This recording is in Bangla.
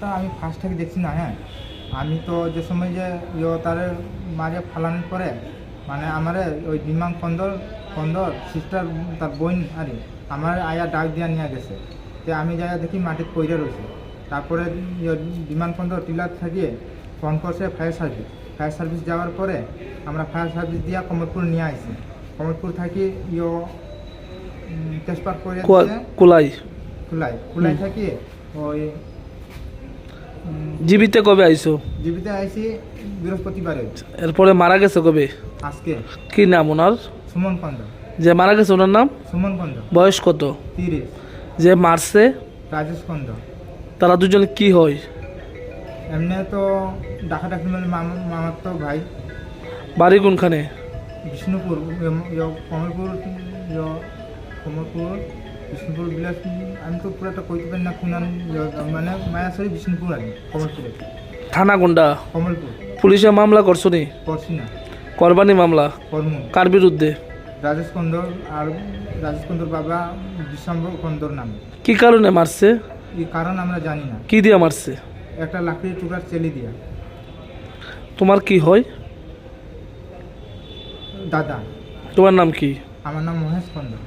ঘটনাটা আমি ফার্স্ট থেকে দেখছি না হ্যাঁ। আমি তো যে সময় যে ইয়ে তারে মারে ফালানোর পরে মানে আমার ওই ডিমাং কন্দর কন্দর সিস্টার তার বোন আরে আমার আয়া ডাক দিয়া নিয়ে গেছে। তো আমি যাই দেখি মাটির পইরে রয়েছে তারপরে বিমান কন্দর টিলার থাকিয়ে ফোন করছে ফায়ার সার্ভিস ফায়ার সার্ভিস যাওয়ার পরে আমরা ফায়ার সার্ভিস দিয়া কমলপুর নিয়ে আসি কমলপুর থাকি ইয়ে তেজপাত করে কুলাই। খুলাই খুলাই থাকি ওই জীবিতে কবে আইছো? জীবিত আইসি বৃহস্পতিবারে। এরপরে মারা গেছে কবে? আজকে। কি নাম ওনার? সুমন কন্দ যে মারা গেছে ওনার নাম? সুমন কন্দ বয়স কত? তিরিশ। যে মারছে? রাজেশ কন্দ তারা দুজন কি হয়? এমনি তো ডাকা ডাকি মানে মামা- মামার তো ভাই। বাড়ি কোনখানে? বিষ্ণুপুর কমলপুর কমলপুর। বিষ্ণুপুর বিলাস আমি তো পুরোটা কইতে পারি না কোন মানে মায়াসরি বিষ্ণুপুর কি, কমলপুরে। থানা কোনটা কমলপুর। পুলিশে মামলা করছ নি? করছি না। করবানি মামলা? কর্ম কার বিরুদ্ধে? রাজেশ কন্দর আর রাজেশ কন্দর বাবা বিশ্বম্বর কন্দর নামে। কি কারণে মারছে? এই কারণ আমরা জানি না। কি দিয়ে মারছে? একটা লাকড়ির টুকরার চেলি দিয়া। তোমার কি হয়? দাদা। তোমার নাম কি? আমার নাম মহেশ কন্দর।